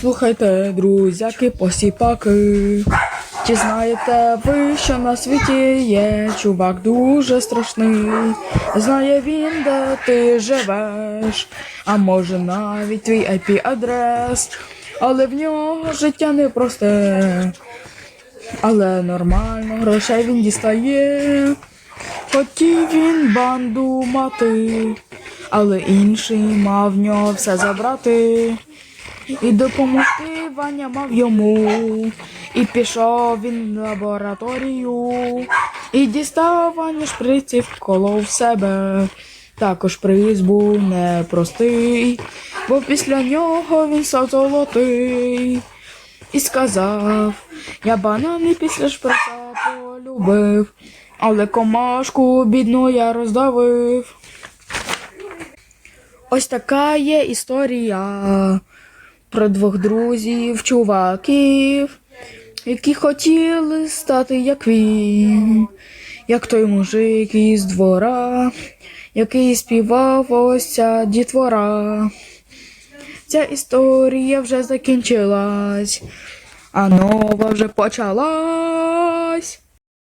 Слухайте, друзяки, посіпаки. Чи знаєте ви, що на світі є чувак дуже страшний? Знає він, де ти живеш, а може навіть твій IP-адрес. Але в нього життя непросте. Але нормально, грошей він дістає. Хотів він банду мати, але інший мав в нього все забрати. І допомогти Ваня мав йому. І пішов він в лабораторію. І дістав Ваня шприців колов себе. Також приз був непростий, бо після нього він став золотий. І сказав, я банани після шприца полюбив, але комашку бідну я роздавив. Ось така є історія про двох друзів, чуваків, які хотіли стати як він, як той мужик із двора, який співав ось ця дітвора. Ця історія вже закінчилась, а нова вже почалась.